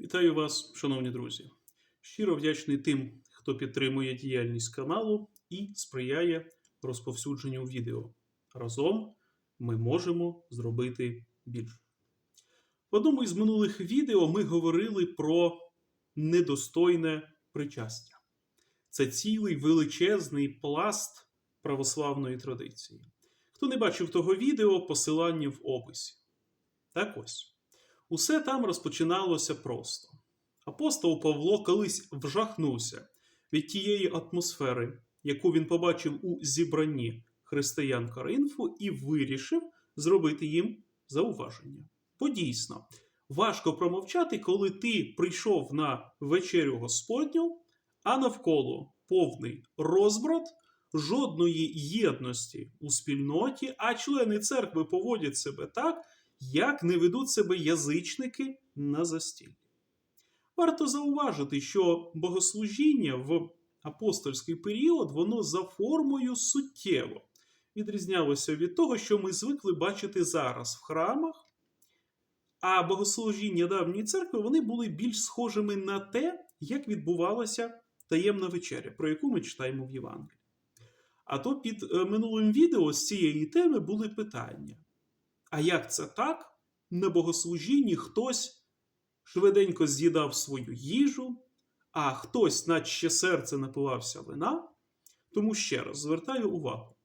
Вітаю вас, шановні друзі. Щиро вдячний тим, хто підтримує діяльність каналу і сприяє розповсюдженню відео. Разом ми можемо зробити більше. В одному із минулих відео ми говорили про недостойне причастя. Це цілий величезний пласт православної традиції. Хто не бачив того відео, посилання в описі. Так ось. Усе там розпочиналося просто. Апостол Павло колись вжахнувся від тієї атмосфери, яку він побачив у зібранні християн Коринфу, і вирішив зробити їм зауваження. Бо дійсно, важко промовчати, коли ти прийшов на вечерю Господню, а навколо повний розбрат, жодної єдності у спільноті, а члени церкви поводять себе так як не ведуть себе язичники на застіллі. Варто зауважити, що богослужіння в апостольський період воно за формою суттєво відрізнялося від того, що ми звикли бачити зараз в храмах, а богослужіння давньої церкви вони були більш схожими на те, як відбувалася таємна вечеря, про яку ми читаємо в Євангелії. А то під е, минулим відео з цієї теми були питання. А як це так? На богослужінні хтось швиденько з'їдав свою їжу, а хтось, наче серце напивався вина. Тому ще раз звертаю увагу: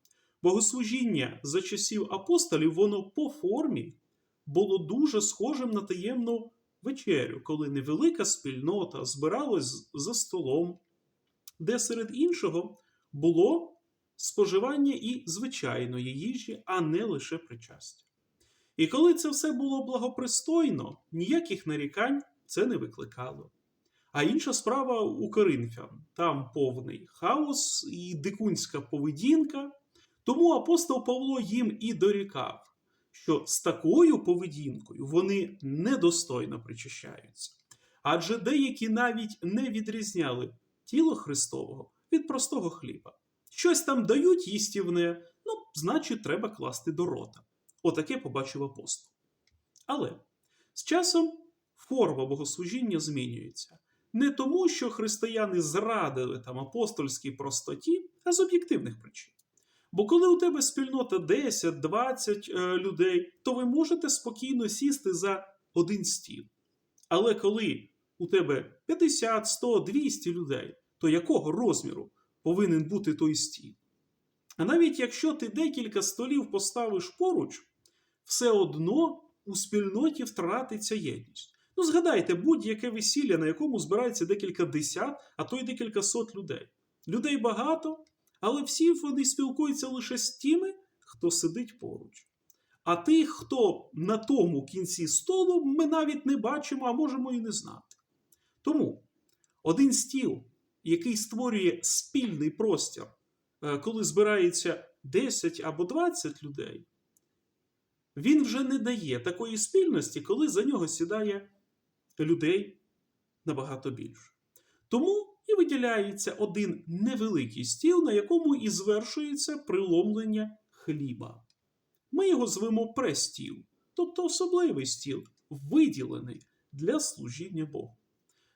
богослужіння за часів апостолів, воно по формі було дуже схожим на таємну вечерю, коли невелика спільнота збиралась за столом, де серед іншого було споживання і звичайної їжі, а не лише причастя. І коли це все було благопристойно, ніяких нарікань це не викликало. А інша справа у Коринфян там повний хаос і дикунська поведінка. Тому апостол Павло їм і дорікав, що з такою поведінкою вони недостойно причащаються. Адже деякі навіть не відрізняли тіло Христового від простого хліба. Щось там дають їстівне, ну, значить, треба класти до рота. Отаке побачив апостол. Але з часом форма богослужіння змінюється. Не тому, що християни зрадили там апостольській простоті, а з об'єктивних причин. Бо коли у тебе спільнота 10-20 е, людей, то ви можете спокійно сісти за один стіл. Але коли у тебе 50, 100, 200 людей, то якого розміру повинен бути той стіл? А навіть якщо ти декілька столів поставиш поруч, все одно у спільноті втратиться єдність. Ну, згадайте, будь-яке весілля, на якому збирається декілька десят, а то й декілька сот людей. Людей багато, але всі вони спілкуються лише з тими, хто сидить поруч. А тих, хто на тому кінці столу, ми навіть не бачимо, а можемо і не знати. Тому один стіл, який створює спільний простір, е, коли збирається 10 або 20 людей, він вже не дає такої спільності, коли за нього сідає людей набагато більше. Тому і виділяється один невеликий стіл, на якому і звершується приломлення хліба. Ми його звемо престіл, тобто особливий стіл, виділений для служіння Богу.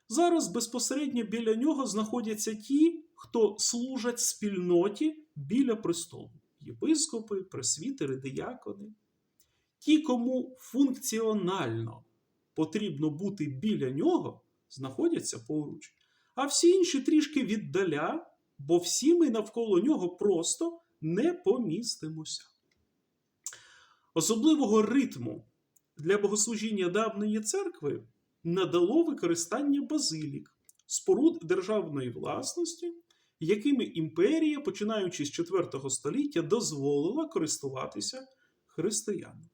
Зараз безпосередньо біля нього знаходяться ті, хто служать спільноті біля престолу: єпископи, пресвітери, диякони. Ті, кому функціонально потрібно бути біля нього, знаходяться поруч, а всі інші трішки віддаля, бо всі ми навколо нього просто не помістимося. Особливого ритму для богослужіння давньої церкви надало використання базилік, споруд державної власності, якими імперія, починаючи з IV століття, дозволила користуватися християнам.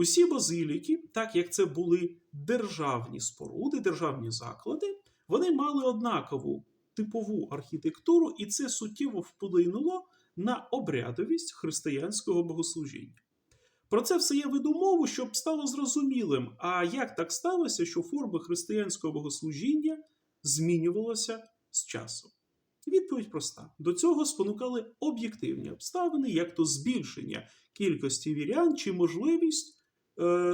Усі базиліки, так як це були державні споруди, державні заклади, вони мали однакову типову архітектуру, і це суттєво вплинуло на обрядовість християнського богослужіння. Про це все я веду мову, щоб стало зрозумілим, а як так сталося, що форма християнського богослужіння змінювалася з часом. Відповідь проста: до цього спонукали об'єктивні обставини, як то збільшення кількості вірян чи можливість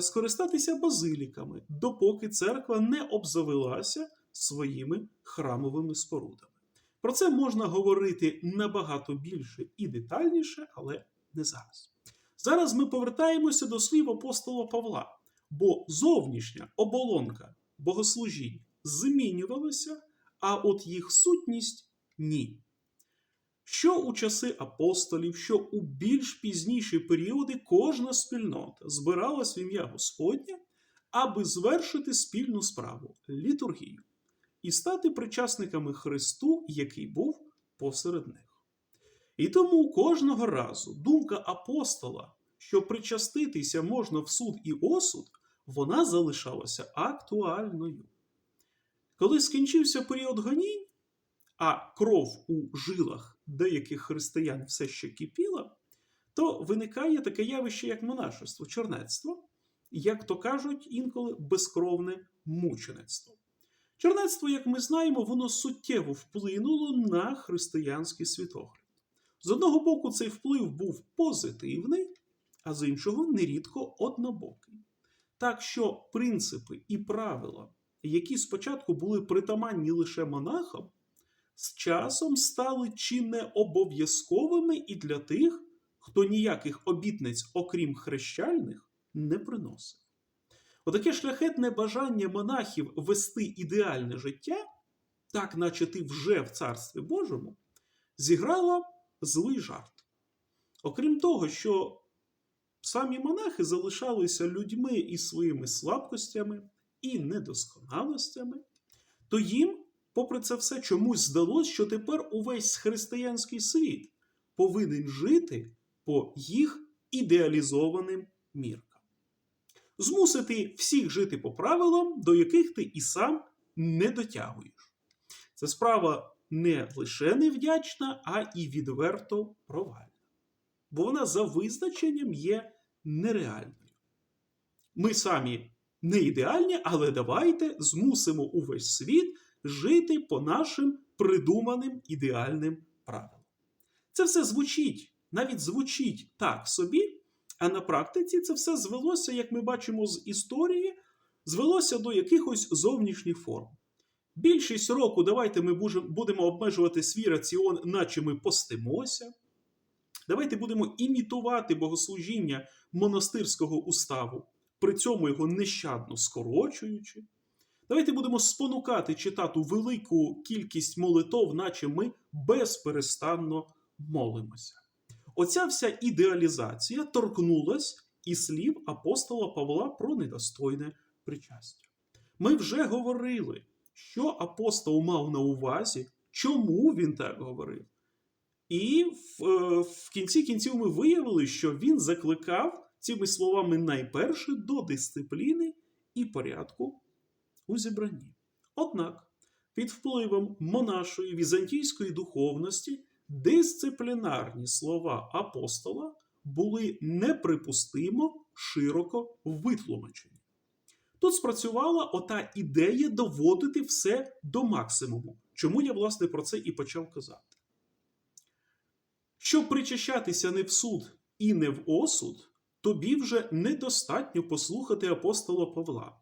скористатися базиліками, допоки церква не обзавелася своїми храмовими спорудами. Про це можна говорити набагато більше і детальніше, але не зараз. Зараз ми повертаємося до слів апостола Павла, бо зовнішня оболонка богослужінь змінювалася, а от їх сутність ні. Що у часи апостолів, що у більш пізніші періоди кожна спільнота збиралась в ім'я Господнє, аби звершити спільну справу літургію і стати причасниками Христу, який був посеред них. І тому кожного разу думка апостола, що причаститися можна в суд і осуд, вона залишалася актуальною. Коли скінчився період гонінь, а кров у жилах деяких християн все ще кипіла, то виникає таке явище, як монашество, чернецтво, як то кажуть інколи безкровне мучеництво. Чернецтво, як ми знаємо, воно суттєво вплинуло на християнський світогляд. З одного боку, цей вплив був позитивний, а з іншого нерідко однобокий. Так що принципи і правила, які спочатку були притаманні лише монахам, з часом стали чи не обов'язковими і для тих, хто ніяких обітниць, окрім хрещальних, не приносив. Отаке шляхетне бажання монахів вести ідеальне життя, так наче ти вже в Царстві Божому, зіграло злий жарт. Окрім того, що самі монахи залишалися людьми із своїми слабкостями і недосконалостями, то їм, попри це все, чомусь здалось, що тепер увесь християнський світ повинен жити по їх ідеалізованим міркам. Змусити всіх жити по правилам, до яких ти і сам не дотягуєш. Це справа не лише невдячна, а і відверто провальна. Бо вона за визначенням є нереальною. Ми самі не ідеальні, але давайте змусимо увесь світ жити по нашим придуманим ідеальним правилам. Це все звучить, навіть звучить так собі, а на практиці це все звелося, як ми бачимо з історії, звелося до якихось зовнішніх форм. Більшість року давайте ми будемо обмежувати свій раціон, наче ми постимося. Давайте будемо імітувати богослужіння монастирського уставу, при цьому його нещадно скорочуючи. Давайте будемо спонукати читати велику кількість молитов, наче ми безперестанно молимося. Оця вся ідеалізація торкнулась і слів апостола Павла про недостойне причастя. Ми вже говорили, що апостол мав на увазі, чому він так говорив. І в, в кінці кінців ми виявили, що він закликав цими словами найперше до дисципліни і порядку у зібранні. Однак, під впливом монашої візантійської духовності дисциплінарні слова апостола були неприпустимо широко витлумачені. Тут спрацювала ота ідея доводити все до максимуму, чому я, власне, про це і почав казати. Щоб причащатися не в суд і не в осуд, тобі вже недостатньо послухати апостола Павла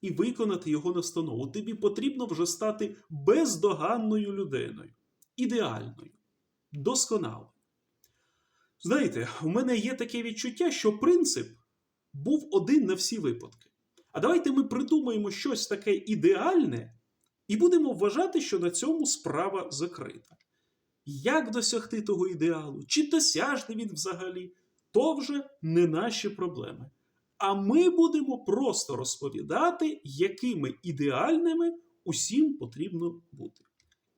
і виконати його настанову. Тобі потрібно вже стати бездоганною людиною, ідеальною, досконалою. Знаєте, у мене є таке відчуття, що принцип був один на всі випадки. А давайте ми придумаємо щось таке ідеальне і будемо вважати, що на цьому справа закрита. Як досягти того ідеалу, чи досяжний він взагалі, то вже не наші проблеми. А ми будемо просто розповідати, якими ідеальними усім потрібно бути.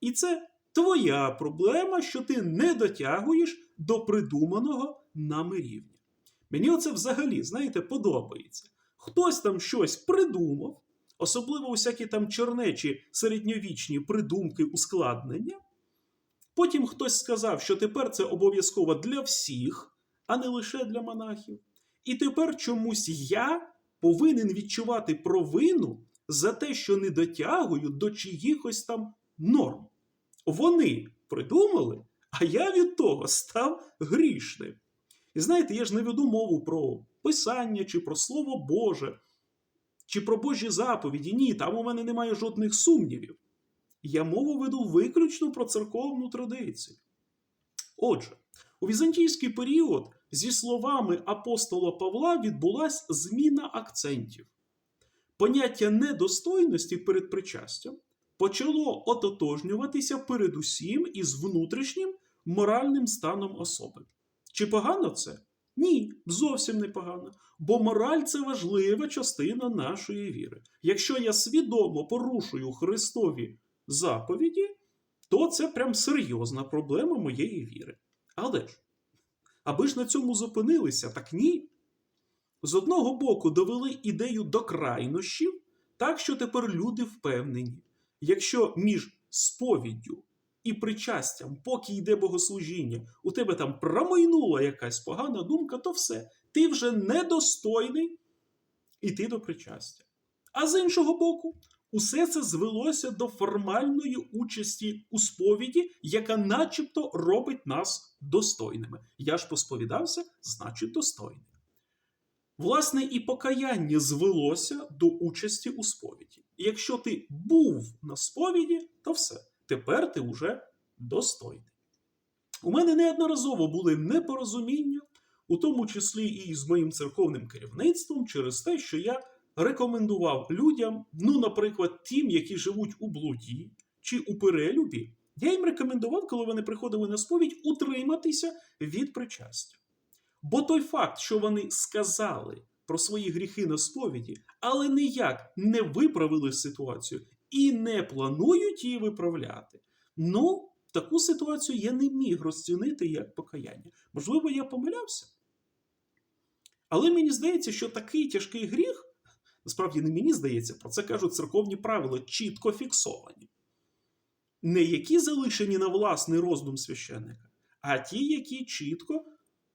І це твоя проблема, що ти не дотягуєш до придуманого нами рівня. Мені оце взагалі, знаєте, подобається. Хтось там щось придумав, особливо усякі там чернечі середньовічні придумки ускладнення. Потім хтось сказав, що тепер це обов'язково для всіх, а не лише для монахів. І тепер чомусь я повинен відчувати провину за те, що не дотягую до чиїхось там норм. Вони придумали, а я від того став грішним. І знаєте, я ж не веду мову про Писання, чи про Слово Боже, чи про Божі заповіді. Ні, там у мене немає жодних сумнівів. Я мову веду виключно про церковну традицію. Отже, у візантійський період, зі словами апостола Павла, відбулася зміна акцентів. Поняття недостойності перед причастям почало ототожнюватися передусім із внутрішнім моральним станом особи. Чи погано це? Ні, зовсім не погано. Бо мораль це важлива частина нашої віри. Якщо я свідомо порушую Христові заповіді, то це прям серйозна проблема моєї віри. Але ж, аби ж на цьому зупинилися, так ні. З одного боку довели ідею до крайнощів, так що тепер люди впевнені, якщо між сповіддю і причастям, поки йде богослужіння, у тебе там промайнула якась погана думка, то все, ти вже недостойний іти до причастя. А з іншого боку, усе це звелося до формальної участі у сповіді, яка начебто робить нас достойними. Я ж посповідався, значить достойний. Власне, і покаяння звелося до участі у сповіді. І якщо ти був на сповіді, то все, тепер ти вже достойний. У мене неодноразово були непорозуміння, у тому числі і з моїм церковним керівництвом, через те, що я рекомендував людям, ну, наприклад, тим, які живуть у блуді чи у перелюбі, я їм рекомендував, коли вони приходили на сповідь, утриматися від причастя. Бо той факт, що вони сказали про свої гріхи на сповіді, але ніяк не виправили ситуацію і не планують її виправляти. Ну, таку ситуацію я не міг розцінити як покаяння. Можливо, я помилявся. Але мені здається, що такий тяжкий гріх, насправді не мені здається, про це кажуть церковні правила, чітко фіксовані. Не які залишені на власний роздум священника, а ті, які чітко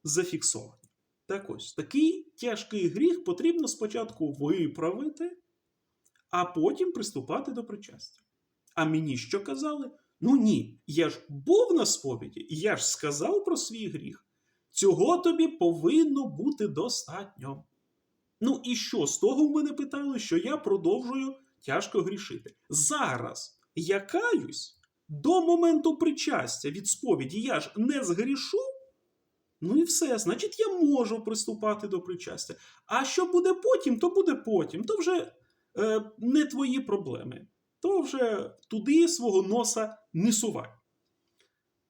зафіксовані. Так ось, такий тяжкий гріх потрібно спочатку виправити, а потім приступати до причастя. А мені що казали? Ну ні, я ж був на сповіді, я ж сказав про свій гріх. Цього тобі повинно бути достатньо. Ну і що з того в мене питали, що я продовжую тяжко грішити? Зараз я каюсь до моменту причастя від сповіді, я ж не згрішу. Ну і все, значить, я можу приступати до причастя. А що буде потім, то буде потім. То вже е, не твої проблеми. То вже туди свого носа не сувай.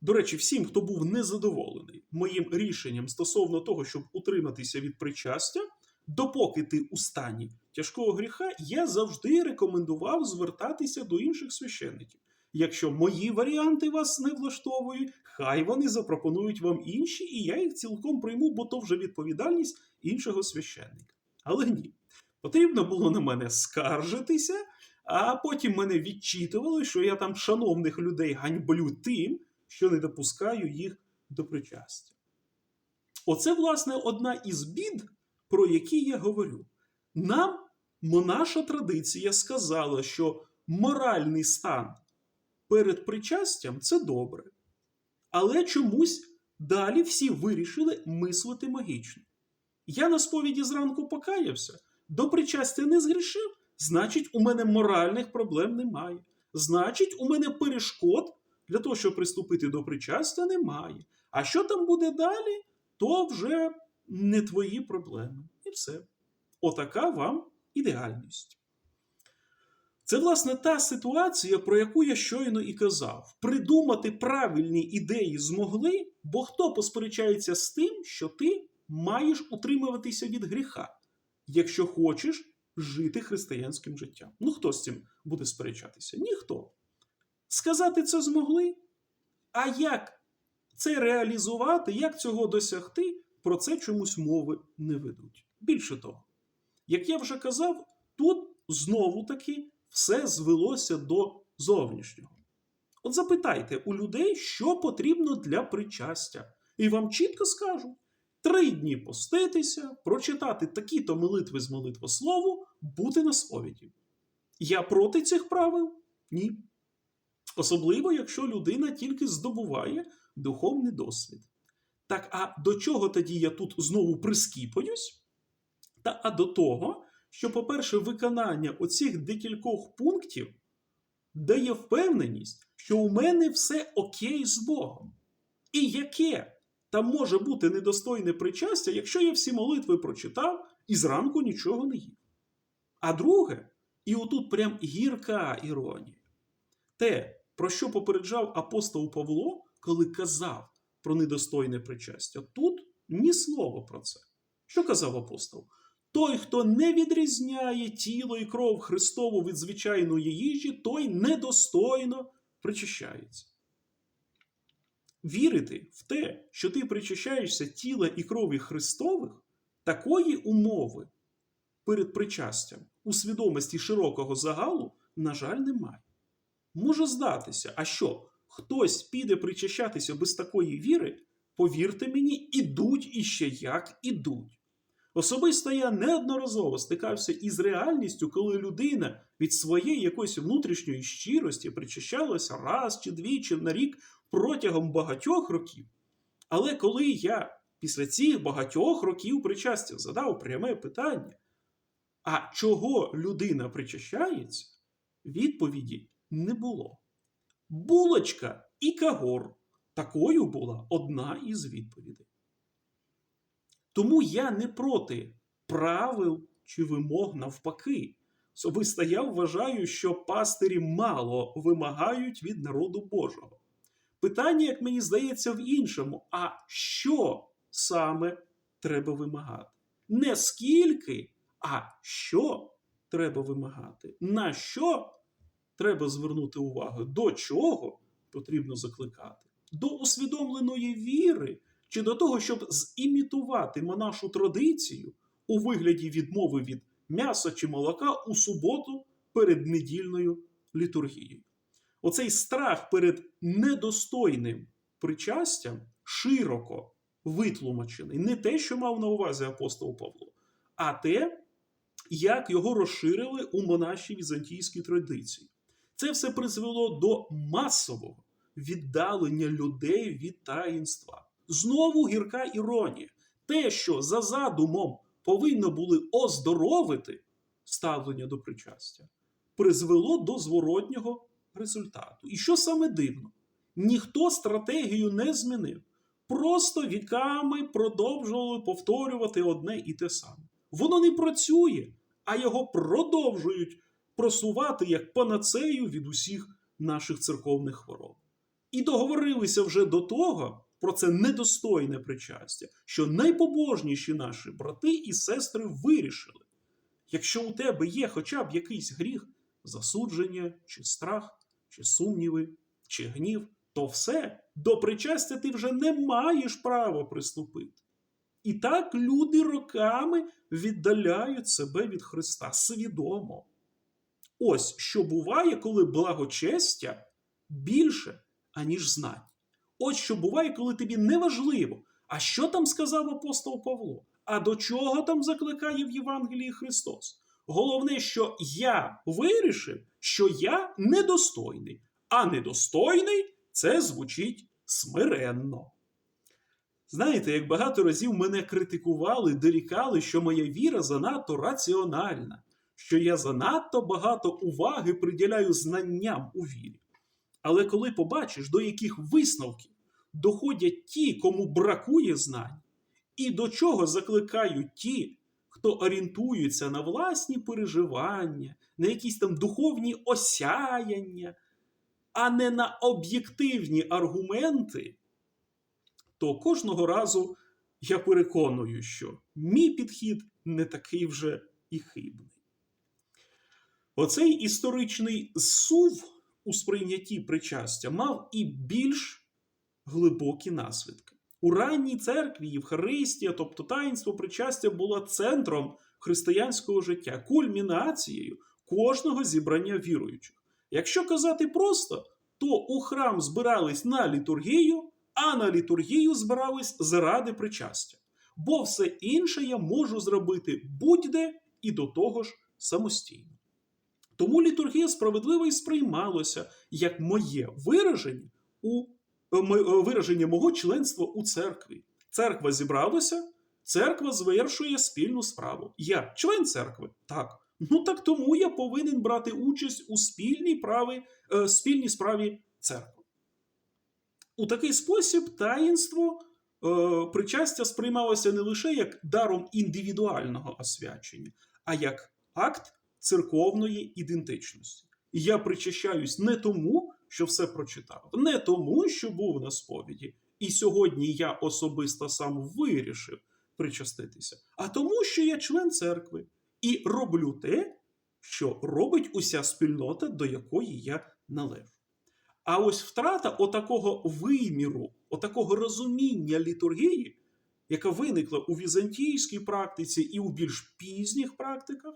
До речі, всім, хто був незадоволений моїм рішенням стосовно того, щоб утриматися від причастя, допоки ти у стані тяжкого гріха, я завжди рекомендував звертатися до інших священників. Якщо мої варіанти вас не влаштовують, хай вони запропонують вам інші, і я їх цілком прийму, бо то вже відповідальність іншого священника. Але ні, потрібно було на мене скаржитися, а потім мене відчитували, що я там шановних людей ганьблю тим, що не допускаю їх до причастя. Оце, власне, одна із бід, про які я говорю. Нам наша традиція сказала, що моральний стан перед причастям це добре. Але чомусь далі всі вирішили мислити магічно. Я на сповіді зранку покаявся, до причастя не згрішив, значить, у мене моральних проблем немає. Значить, у мене перешкод для того, щоб приступити до причастя, немає. А що там буде далі, то вже не твої проблеми. І все. Отака вам ідеальність. Це, власне, та ситуація, про яку я щойно і казав. Придумати правильні ідеї змогли, бо хто посперечається з тим, що ти маєш утримуватися від гріха, якщо хочеш жити християнським життям. Ну, хто з цим буде сперечатися? Ніхто. Сказати це змогли. А як це реалізувати, як цього досягти, про це чомусь мови не ведуть. Більше того, як я вже казав, тут знову таки все звелося до зовнішнього. От запитайте у людей, що потрібно для причастя, і вам чітко скажуть: три дні поститися, прочитати такі-то молитви з молитвослову, бути на сповіді. Я проти цих правил? Ні. Особливо, якщо людина тільки здобуває духовний досвід. Так, а до чого тоді я тут знову прискіпуюсь? Та а до того, що, по-перше, виконання оцих декількох пунктів дає впевненість, що у мене все окей з Богом. І яке там може бути недостойне причастя, якщо я всі молитви прочитав і зранку нічого не їв. А друге, і отут прям гірка іронія. Те, про що попереджав апостол Павло, коли казав про недостойне причастя, тут ні слова про це. Що казав апостол? Той, хто не відрізняє тіло і кров Христову від звичайної їжі, той недостойно причащається. Вірити в те, що ти причащаєшся тіла і крові Христових, такої умови перед причастям у свідомості широкого загалу, на жаль, немає. Може здатися, а що хтось піде причащатися без такої віри, повірте мені, ідуть іще як ідуть. Особисто я неодноразово стикався із реальністю, коли людина від своєї якоїсь внутрішньої щирості причащалася раз чи двічі на рік протягом багатьох років. Але коли я після цих багатьох років причастя задав пряме питання, а чого людина причащається, відповіді не було. Булочка і кагор. Такою була одна із відповідей. Тому я не проти правил чи вимог навпаки. Особисто я вважаю, що пастирі мало вимагають від народу Божого. Питання, як мені здається, в іншому: а що саме треба вимагати? Не скільки, а що треба вимагати? На що треба звернути увагу? До чого потрібно закликати? До усвідомленої віри чи до того, щоб зімітувати нашу традицію у вигляді відмови від м'яса чи молока у суботу перед недільною літургією. Оцей страх перед недостойним причастям широко витлумачений. Не те, що мав на увазі апостол Павло, а те, як його розширили у монашій візантійській традиції. Це все призвело до масового віддалення людей від таїнства. Знову гірка іронія. Те, що за задумом повинно були оздоровити ставлення до причастя, призвело до зворотнього результату. І що саме дивно, ніхто стратегію не змінив. Просто віками продовжували повторювати одне і те саме. Воно не працює, а його продовжують просувати як панацею від усіх наших церковних хвороб. І договорилися вже до того про це недостойне причастя, що найпобожніші наші брати і сестри вирішили: якщо у тебе є хоча б якийсь гріх, засудження, чи страх, чи сумніви, чи гнів, то все до причастя ти вже не маєш права приступити. І так люди роками віддаляють себе від Христа свідомо. Ось що буває, коли благочестя більше, аніж знань. Ось що буває, коли тобі не важливо, а що там сказав апостол Павло, а до чого там закликає в Євангелії Христос. Головне, що я вирішив, що я недостойний, а недостойний це звучить смиренно. Знаєте, як багато разів мене критикували, дорікали, що моя віра занадто раціональна, що я занадто багато уваги приділяю знанням у вірі. Але коли побачиш, до яких висновків доходять ті, кому бракує знань, і до чого закликають ті, хто орієнтується на власні переживання, на якісь там духовні осяяння, а не на об'єктивні аргументи, то кожного разу я переконую, що мій підхід не такий вже і хибний. Оцей історичний сув у сприйнятті причастя мав і більш глибокі наслідки. У ранній церкві Євхаристія, тобто таїнство причастя, було центром християнського життя, кульмінацією кожного зібрання віруючих. Якщо казати просто, то у храм збирались на літургію, а на літургію збирались заради причастя. Бо все інше я можу зробити будь-де і до того ж самостійно. Тому літургія справедливо і сприймалося як моє вираження у вираження мого членства у церкві. Церква зібралася, Церква звершує спільну справу. Я член церкви? Так. Ну так тому я повинен брати участь у спільній, прави, е, спільній справі церкви. У такий спосіб таїнство е, причастя сприймалося не лише як даром індивідуального освячення, а як акт церковної ідентичності. І я причащаюсь не тому, що все прочитав, не тому, що був на сповіді, і сьогодні я особисто сам вирішив причаститися, а тому, що я член церкви і роблю те, що робить уся спільнота, до якої я належу. А ось втрата отакого виміру, отакого розуміння літургії, яка виникла у візантійській практиці і у більш пізніх практиках,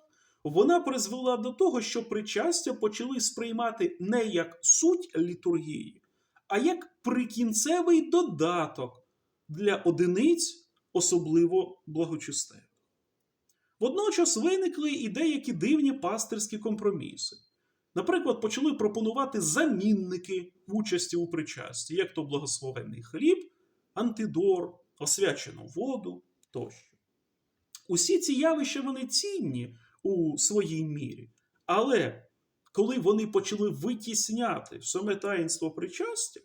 вона призвела до того, що причастя почали сприймати не як суть літургії, а як прикінцевий додаток для одиниць, особливо благочестивих. Водночас виникли і деякі дивні пастирські компроміси. Наприклад, почали пропонувати замінники участі у причасті, як то благословенний хліб, антидор, освячену воду тощо. Усі ці явища вони цінні у своїй мірі, але коли вони почали витісняти саме таїнство причастя,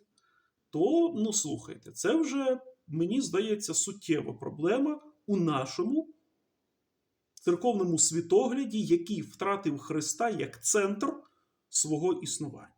то, ну слухайте, це вже, мені здається, суттєва проблема у нашому церковному світогляді, який втратив Христа як центр свого існування.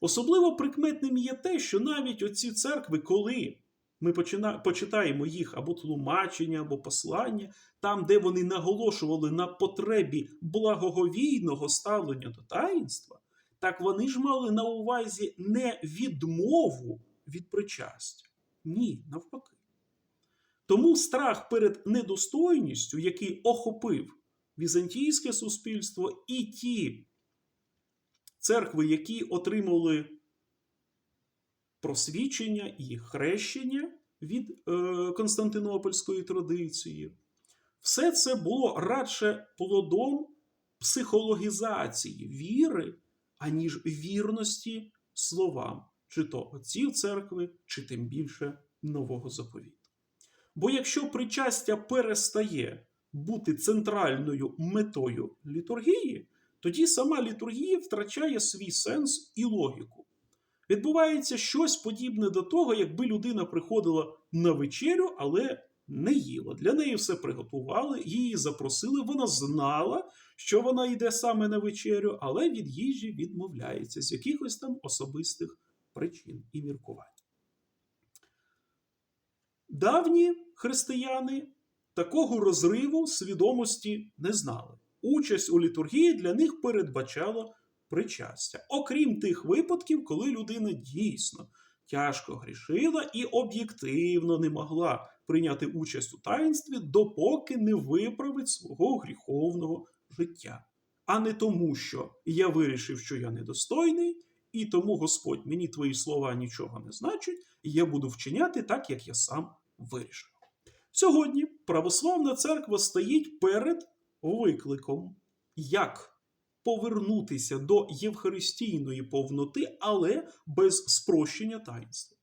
Особливо прикметним є те, що навіть оці церкви, коли ми почина... почитаємо їх або тлумачення, або послання, там, де вони наголошували на потребі благоговійного ставлення до таїнства, так вони ж мали на увазі не відмову від причастя. Ні, навпаки. Тому страх перед недостойністю, який охопив візантійське суспільство, і ті церкви, які отримали просвічення і хрещення від е, Константинопольської традиції, все це було радше плодом психологізації віри, аніж вірності словам, чи то отців церкви, чи тим більше нового заповіту. Бо якщо причастя перестає бути центральною метою літургії, тоді сама літургія втрачає свій сенс і логіку. Відбувається щось подібне до того, якби людина приходила на вечерю, але не їла. Для неї все приготували, її запросили. Вона знала, що вона йде саме на вечерю, але від їжі відмовляється з якихось там особистих причин і міркувань. Давні християни такого розриву свідомості не знали. Участь у літургії для них передбачала причастя. Окрім тих випадків, коли людина дійсно тяжко грішила і об'єктивно не могла прийняти участь у таїнстві, допоки не виправить свого гріховного життя. А не тому, що я вирішив, що я недостойний, і тому Господь мені твої слова нічого не значать, і я буду вчиняти так, як я сам вирішив. Сьогодні православна церква стоїть перед викликом, як повернутися до євхаристійної повноти, але без спрощення таїнства.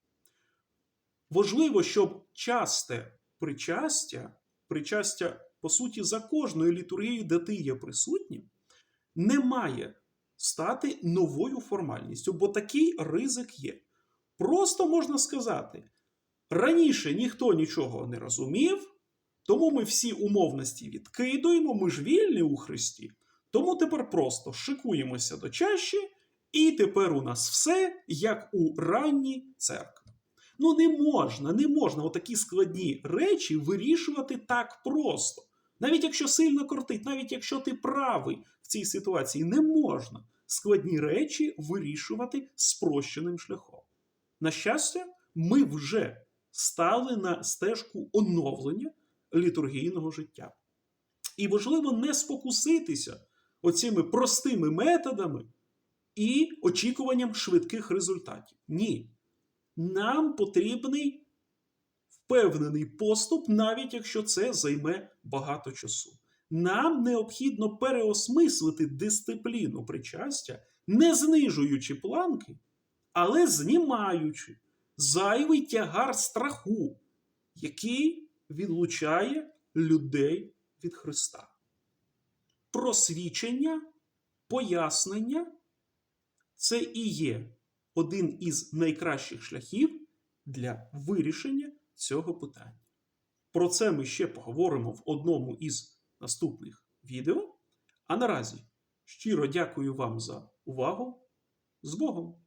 Важливо, щоб часте причастя, причастя, по суті, за кожною літургією, де ти є присутнім, не має стати новою формальністю, бо такий ризик є. Просто можна сказати, раніше ніхто нічого не розумів, тому ми всі умовності відкидуємо, ми ж вільні у Христі. Тому тепер просто шикуємося до чаші, і тепер у нас все як у ранній церкві. Ну, не можна, не можна отакі складні речі вирішувати так просто. Навіть якщо сильно кортить, навіть якщо ти правий в цій ситуації, не можна складні речі вирішувати спрощеним шляхом. На щастя, ми вже стали на стежку оновлення літургійного життя. І важливо не спокуситися оцими простими методами і очікуванням швидких результатів. Ні. Нам потрібний впевнений поступ, навіть якщо це займе багато часу. Нам необхідно переосмислити дисципліну причастя, не знижуючи планки, але знімаючи зайвий тягар страху, який відлучає людей від Христа. Просвічення, пояснення це і є один із найкращих шляхів для вирішення цього питання. Про це ми ще поговоримо в одному із наступних відео. А наразі щиро дякую вам за увагу. З Богом!